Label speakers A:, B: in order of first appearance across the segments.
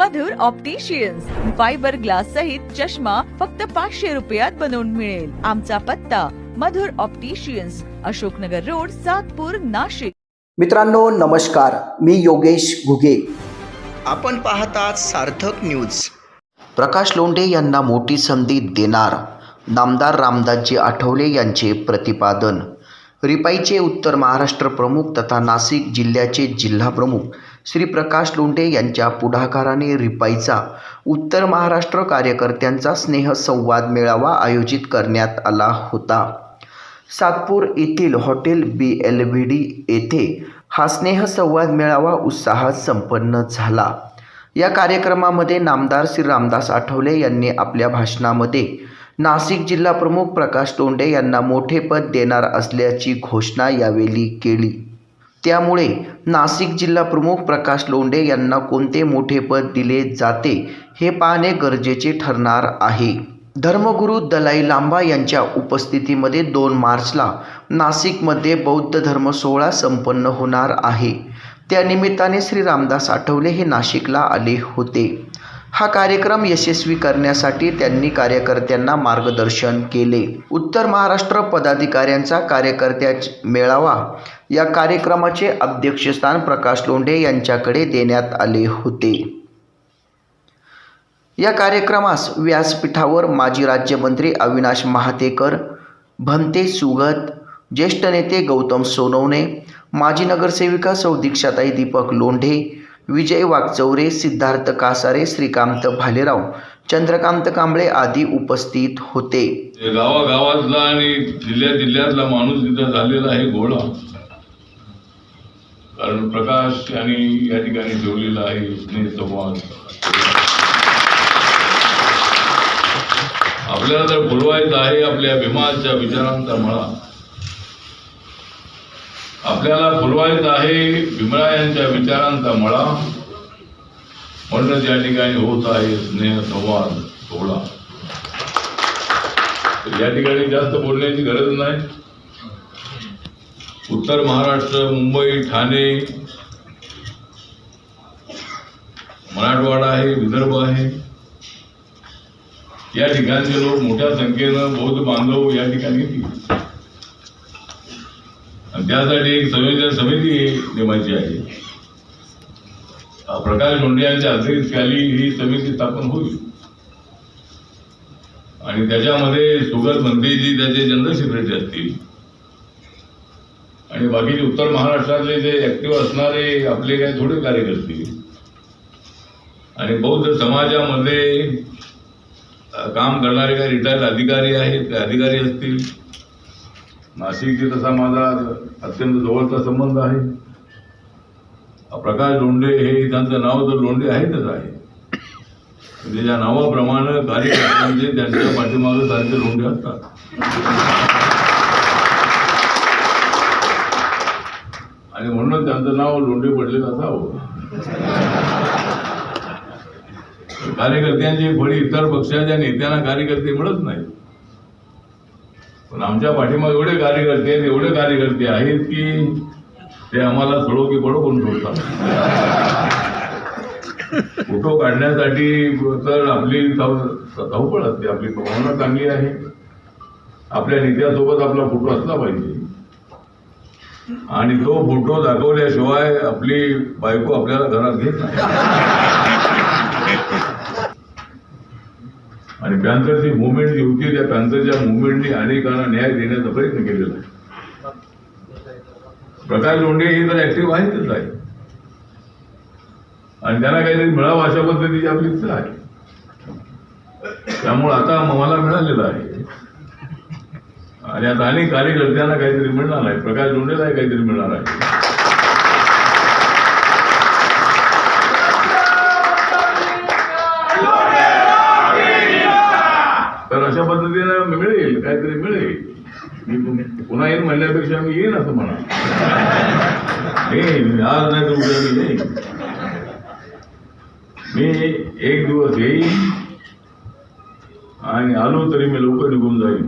A: मधुर opticians fibre glass सहित चष्मा फक्त पाचशे रुपयात बनवून मिळेल. आमचा पत्ता मधुर ऑप्टिशियन्स अशोकनगर रोड सातपूर नाशिक.
B: मित्रांनो नमस्कार. मी योगेश घुगे. आपण पाहतात सार्थक न्यूज प्रकाश लोंढे यांना मोठी संधी देणार नामदार रामदासजी आठवले यांचे प्रतिपादन. रिपाईचे उत्तर महाराष्ट्र प्रमुख तथा नाशिक जिल्ह्याचे जिल्हा प्रमुख श्री प्रकाश लोंढे यांच्या पुढाकाराने रिपाईचा उत्तर महाराष्ट्र कार्यकर्त्यांचा स्नेहसंवाद मेळावा आयोजित करण्यात आला होता. सातपूर येथील hotel B L V D येथे हा स्नेहसंवाद मेळावा उत्साहात संपन्न झाला. या कार्यक्रमामध्ये नामदार श्री रामदास आठवले यांनी आपल्या भाषणामध्ये नाशिक जिल्हा प्रमुख प्रकाश तोंडे यांना मोठे पद देणार असल्याची घोषणा यावेळी केली. त्यामुळे नाशिक जिल्हा प्रमुख प्रकाश लोंढे यांना कोणते मोठे पद दिले जाते हे पाहणे गरजेचे ठरणार आहे. धर्मगुरू दलाई लांबा यांच्या उपस्थितीमध्ये दोन मार्चला नाशिकमध्ये बौद्ध धर्म सोहळा संपन्न होणार आहे. त्यानिमित्ताने श्री रामदास आठवले हे नाशिकला आले होते. हा कार्यक्रम यशस्वी करण्यासाठी त्यांनी कार्यकर्त्यांना मार्गदर्शन केले. उत्तर महाराष्ट्र पदाधिकाऱ्यांचा कार्यकर्त्या मेळावा या कार्यक्रमाचे अध्यक्षस्थान प्रकाश लोंढे यांच्याकडे देण्यात आले होते. या कार्यक्रमास व्यासपीठावर माजी राज्यमंत्री अविनाश महातेकर भंते सुगत ज्येष्ठ नेते गौतम सोनवणे माजी नगरसेविका सौ दीक्षाताई दीपक लोंढे विजय वागचौरे सिद्धार्थ कासारे श्रीकांत भालेराव चंद्रकांत कांबळे आदी उपस्थित होते.
C: गावागावातला आणि जिल्ह्या जिल्ह्यातला माणूस तिथं झालेला आहे गोळा कारण प्रकाश आणि या ठिकाणी ठेवलेला आहे स्नेह संवाद आपल्याला जर बोलवायचं आहे आपल्या भीमाच्या विचारांचा मळा. आपल्याला बोलवायचं आहे भीमळा यांच्या विचारांचा मळा. म्हणून त्या ठिकाणी होत आहे स्नेह संवाद सोहळा. या ठिकाणी जास्त बोलण्याची गरज नाही. उत्तर महाराष्ट्र मुंबई ठाणे मराठवाडा आहे विदर्भ आहे. या ठिकाणचे लोक मोठ्या संख्येनं बौद्ध बांधव या ठिकाणी येतील. त्यासाठी एक संयोजन समिती नेमायची आहे. प्रकाश मुंडे यांच्या अध्यक्षतेखाली ही समिती स्थापन होईल. आणि त्याच्यामध्ये सुगत मंत्रीजी त्याचे जनरल सेक्रेटरी असतील. आणि बाकीचे उत्तर महाराष्ट्रातले जे ऍक्टिव्ह असणारे आपले काही थोडे कार्यकर्ते आणि बौद्ध समाजामध्ये काम करणारे काही रिटायर्ड अधिकारी आहेत ते अधिकारी असतील. नाशिकशी तसा माझा अत्यंत जवळचा संबंध आहे. प्रकाश लोंढे हे त्यांचं नाव तर लोंढे आहेतच आहे. म्हणजे त्या नावाप्रमाणे कार्यकर्त्यांचे त्यांच्या पाठीमागे त्यांचे लोंढे असतात. आणि म्हणून त्यांचं नाव लोंढे पडलेलं असावं. कार्यकर्त्यांची फळी इतर पक्षाच्या नेत्यांना कार्यकर्ते मिळत नाही पण आमच्या पाठीमागे एवढे कार्यकर्ते आहेत एवढे कार्यकर्ते आहेत की ते आम्हाला सडो की पडो करून सोडतात? फोटो काढण्यासाठी तर आपली धाव- धावपळ असते आपली भावना चांगली आहे. आपल्या नेत्यासोबत आपला फोटो असला पाहिजे. आणि तो फोटो दाखवल्याशिवाय आपली बायको आपल्याला घरात घेत नाही. आणि पॅन्थरची मुवमेंट जी होती त्या पॅन्थरच्या मुवमेंटने अनेकांना न्याय देण्याचा प्रयत्न केलेला आहे. प्रकाश लोंढे हे तर ऍक्टिव्ह आहेतच आहे. आणि त्यांना काहीतरी मिळावं अशा पद्धतीची आपली इच्छा आहे. त्यामुळे आता मला मिळालेलं आहे. आणि आता अनेक कार्यकर्त्यांना काहीतरी मिळणार आहे. प्रकाश लोंढेलाही काहीतरी मिळणार आहे. तर अशा पद्धतीनं मिळेल काहीतरी मिळेल. मी पुन्हा येईन म्हणण्यापेक्षा मी येईन असं म्हणा. येईन आज नाही तर उद्या मी येईन मी एक दिवस येईन आणि आलो तरी मी लवकर निघून जाईन.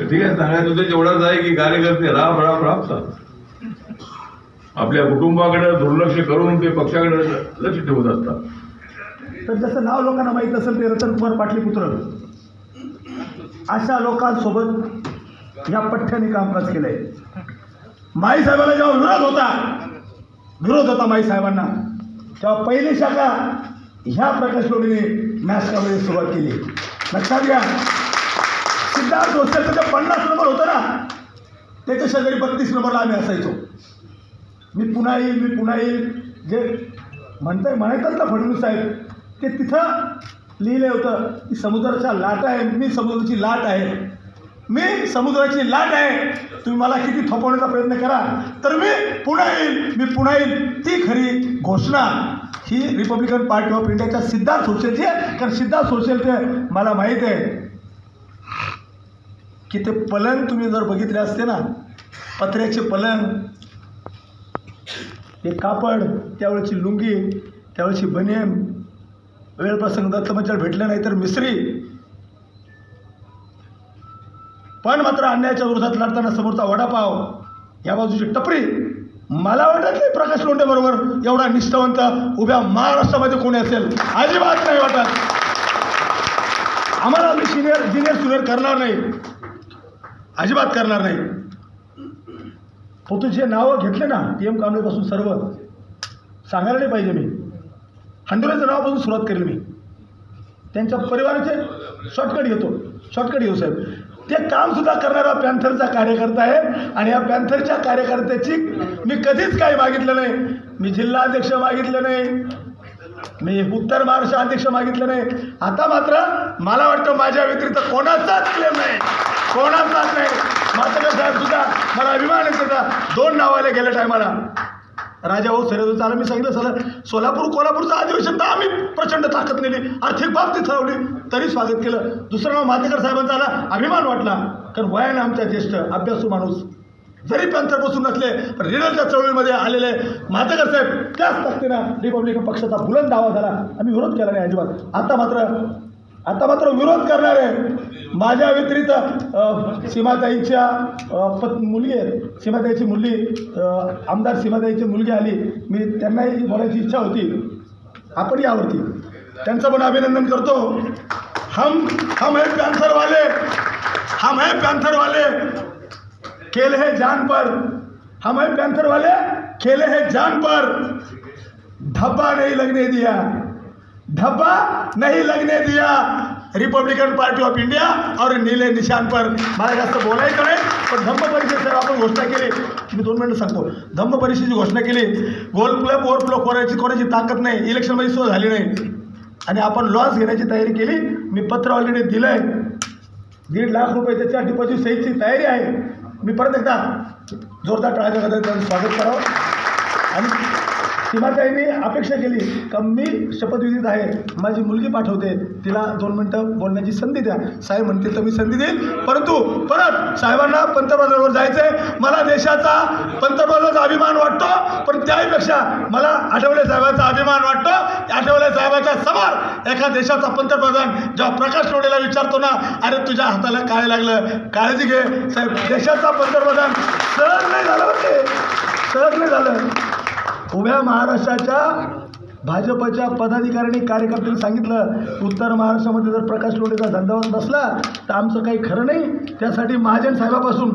C: ठीक आहे सांगायचं होतं जेवढाच आहे की कार्यकर्ते राब राब राबतात आपल्या कुटुंबाकडे दुर्लक्ष करून ते पक्षाकडे लक्ष ठेवत असतात.
D: तर जसं नाव लोकांना माहीत असेल ते रतनकुमार पाटलीपुत्र. अशा लोकांसोबत या पठ्ठ्याने कामकाज केलंय. माई साहेबाला जेव्हा विरोध होता विरोध होता माई साहेबांना तेव्हा पहिली शाखा ह्या प्रकाश लोणीने नाशकामध्ये सुरुवात केली. लक्षात घ्या सिद्धार्थ होस्टेलचं जे पन्नास नंबर होतं ना त्याच्या शेजारी बत्तीस नंबरला आम्ही असायचो. मी पुन्हा येईल मी पुन्हा येईल. जे म्हणताय म्हणायचं ना फडणवीस साहेब ते तिथं लिहिलं होतं की समुद्राच्या लाट आहे मी समुद्राची लाट आहे. मी समुद्राची लाट आहे. तुम्ही मला किती थोपवण्याचा प्रयत्न करा तर मी पुन्हा येईल मी पुन्हा येईल ती खरी घोषणा ही रिपब्लिकन पार्टी ऑफ इंडियाच्या सिद्धार्थ सोशलची आहे. कारण सिद्धार्थ सोशलचे मला माहीत आहे की ते पलंग तुम्ही जर बघितले असते ना पत्र्याचे पलंग ते कापड त्यावेळेची लुंगी त्यावेळेची बनियन वेळप्रसंग दत्तमंचल भेटले नाही तर मिसरी. पण मात्र अन्यायाच्या विरोधात लढताना समोरचा वडापाव या बाजूची टपरी. मला वाटत नाही प्रकाश लोंढे बरोबर एवढा निष्ठावंत उभ्या महाराष्ट्रामध्ये कोणी असेल. अजिबात नाही वाटत. आम्हाला आम्ही सिनियर ज्युनियर सुनियर करणार नाही. अजिबात करणार नाही. फक्त जे नावं घेतले ना पी एम कांबळेपासून सर्व. सांगायला नाही पाहिजे मी. हंडोऱ्याचं नावापासून सुरुवात करेल मी. त्यांच्या परिवाराचे शॉर्टकट घेतो. शॉर्टकट घेऊ साहेब. ते कामसुद्धा करणारा पॅन्थरचा कार्यकर्ता आहे आणि या पॅन्थरच्या कार्यकर्त्याची मी कधीच काही मागितलं नाही. मी जिल्हा अध्यक्ष मागितलं नाही. मी उत्तर महाराष्ट्र अध्यक्ष मागितलं नाही. आता मात्र मला वाटतं माझ्या व्यतिरिक्त कोणाचाच क्लेम नाही. कोणाचाच नाही. मात्र साहेब सुद्धा मला अभिमान आहे त्याचा दोन नावाला गेल्या टायमाला राजा भाऊ सरेदूचा आला मी सांगितलं सर सोलापूर कोल्हापूरचं अधिवेशन तर आम्ही प्रचंड ताकद नेली आर्थिक बाबतीत ठरवली तरी स्वागत केलं. दुसरं नाव मातेकर साहेबांचा आला अभिमान वाटला कारण वयाने आमच्या ज्येष्ठ अभ्यासू माणूस. जरी पॅन्थर बसून नसले पण रिडलच्या चळवळीमध्ये आलेले मातेकर साहेब त्याच ताकदीनं रिपब्लिकन पक्षाचा बुलंद दावा झाला आम्ही विरोध केला नाही अजिबात. आता मात्र आता मात्र विरोध करणारे माझ्या व्यतिरिक्त सीमाताईंच्या पत् मुलगी आहेत. सीमाताईची मुलगी आमदार सीमाताईची मुलगी आली. मी त्यांनाही बोलायची इच्छा होती. आपण यावरती त्यांचं पण अभिनंदन करतो. हम हम है पॅन्थर वाले. हम है पॅन्थर वाले. खेल है जान पर. हम है पैंथर वाले. खेले है जान पर. धब्बा नहीं लगने दिया. धब्बा नहीं लगने दिया. रिपब्लिकन पार्टी ऑफ इंडिया और नीले निशान पर मला जास्त बोलायचं नाही पण धम्म परिषद आपण घोषणा केली मी दोन मिनिटं सांगतो धम्म परिषदेची घोषणा केली गोल क्लब ओवर फ्लो करायची कोणाची ताकद नाही इलेक्शनमध्ये सुद्धा झाली नाही. आणि आपण लॉस घेण्याची तयारी केली मी पत्र ऑलरेडी दिलं आहे दीड लाख रुपये त्याच्या डिपॉझिट सहितची तयारी आहे. मी परत एकदा जोरदार टाळाच्या स्वागत करावं. आणि सीमाताईंनी अपेक्षा केली का मी शपथविधीत आहे माझी मुलगी पाठवते तिला दोन मिनटं बोलण्याची संधी द्या. साहेब म्हणतील तर मी संधी देईल परंतु परत साहेबांना पंतप्रधानावर जायचं आहे मला देशाचा पंतप्रधानाचा अभिमान वाटतो पण त्याहीपेक्षा मला आठवले साहेबांचा अभिमान वाटतो. आठवले साहेबांच्या समोर एका देशाचा पंतप्रधान जेव्हा प्रकाश लोडेला विचारतो ना अरे तुझ्या हाताला काय लागलं? काळजी घे. साहेब देशाचा पंतप्रधान सहज नाही झालं होते. सहज नाही झालं. उभ्या महाराष्ट्राच्या भाजपच्या पदाधिकाऱ्यांनी कार्यकर्त्यांनी सांगितलं उत्तर महाराष्ट्रामध्ये जर प्रकाश लोटेचा धंदा नसला तर आमचं काही खरं नाही. त्यासाठी महाजन साहेबापासून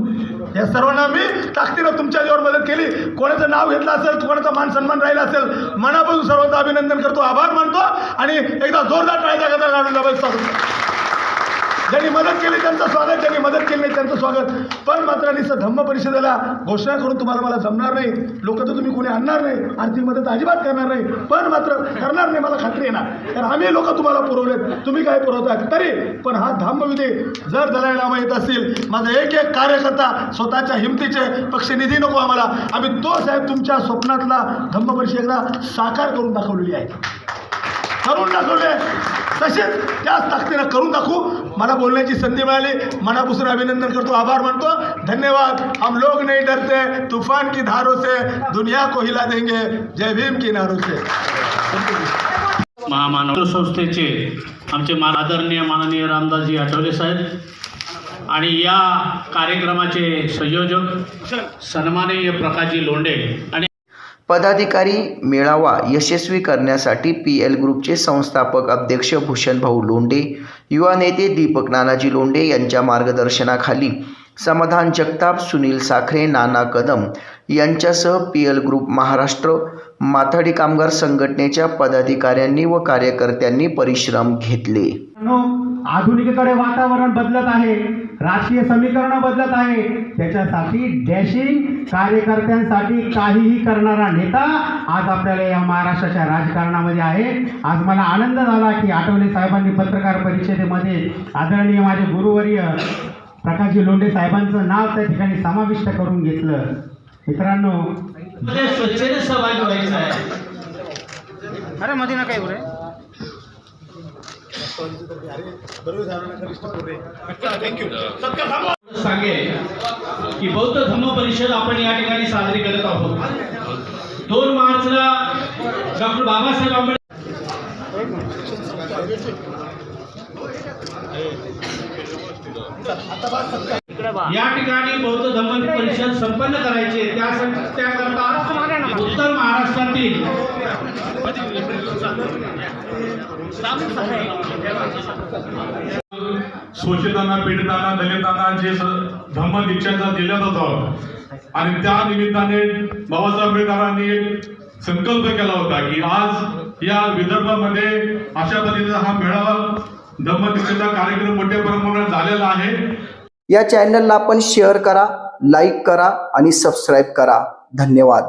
D: या सर्वांना मी ताकदीनं तुमच्या जीवर मदत केली. कोणाचं नाव घेतलं असेल कोणाचा मान सन्मान राहिला असेल मनापासून सर्वांचं अभिनंदन करतो आभार मानतो आणि एकदा जोरदार टाळ्याचा गदा काढून स्वागत. ज्यांनी मदत केली त्यांचं स्वागत. ज्यांनी मदत केली नाही त्यांचं स्वागत. पण मात्र निसं धम्म परिषदेला घोषणा करून तुम्हाला मला जमणार नाही. लोक तर तुम्ही कोणी आणणार नाही. आर्थिक मदत अजिबात करणार नाही. पण मात्र करणार नाही मला खात्री येणार कारण आम्ही लोक तुम्हाला पुरवलेत. तुम्ही काय पुरवताय? तरी पण हा धम्मविधी जर दलायला येत असतील माझा एक एक कार्यकर्ता स्वतःच्या हिमतीचे पक्ष निधी नको आम्हाला. आम्ही तो साहेब तुमच्या स्वप्नातला धम्म परिषदेला साकार करून दाखवलेली आहे. करून दाखवले तसेच त्याच ताकदीनं करून दाखवू मला बोलण्याची संधी मिळाली. मनापासून अभिनंदन करतो. आभार मानतो. धन्यवाद. हम लोग नहीं डरते. तूफान की धारों से दुनिया को हिला देंगे. जय भीम की नारों से.
E: महामानव संस्थेचे आमचे मा आदरणीय माननीय रामदासजी आठवले साहेब आणि या कार्यक्रमाचे संयोजक सन्माननीय प्रकाशजी लोंढे आणि
B: पदाधिकारी मेळावा यशस्वी करण्यासाठी पी एल ग्रुपचे संस्थापक अध्यक्ष भूषणभाऊ लोंढे युवा नेते दीपक नानाजी लोंढे यांच्या मार्गदर्शनाखाली समाधान जगताप सुनील साखरे नाना कदम यांच्यासह P L group Maharashtra Mathadi कामगार संघटनेच्या पदाधिकाऱ्यांनी व कार्यकर्त्यांनी परिश्रम घेतले.
F: मित्रांनो, आधुनिकेकडे वातावरण बदलत आहे. राजकीय समीकरण बदलत आहे. त्याच्यासाठी डॅशिंग कार्यकर्त्यांसाठी काहीही करणारा नेता आज आपल्याला या महाराष्ट्राच्या राजकारणामध्ये आहे. आज मला आनंद झाला की आठवले साहेबांनी पत्रकार परिषदेमध्ये आदरणीय माझे गुरुवर्य प्रकाशजी लोंढे साहेबांचं नाव त्या ठिकाणी समाविष्ट करून घेतलं. मित्रांनो
E: मध्ये स्वच्छतेत सहभागी व्हायचं आहे. सांगेल की बौद्ध धम्म परिषद आपण या ठिकाणी साजरी करत आहोत. दोन मार्चला डॉक्टर बाबासाहेब आंबेडकर या ठिकाणी बौद्ध धम्म परिषद संपन्न करायचे त्याकरता उत्तर महाराष्ट्रातील
G: शोषितांना पीडितांना दलितांना जे धम्म दीक्षाचा दिलं होतं आणि त्या निमित्ताने बाबासाहेब आंबेडकरांनी एक संकल्प केला होता की आज या विदर्भामध्ये अशा पद्धतीचा हा मेळावा धम्म दीक्षेचा कार्यक्रम मोठ्या प्रमाणात झालेला आहे.
B: या चॅनलला आपण शेअर करा लाईक करा आणि सबस्क्राईब करा. धन्यवाद.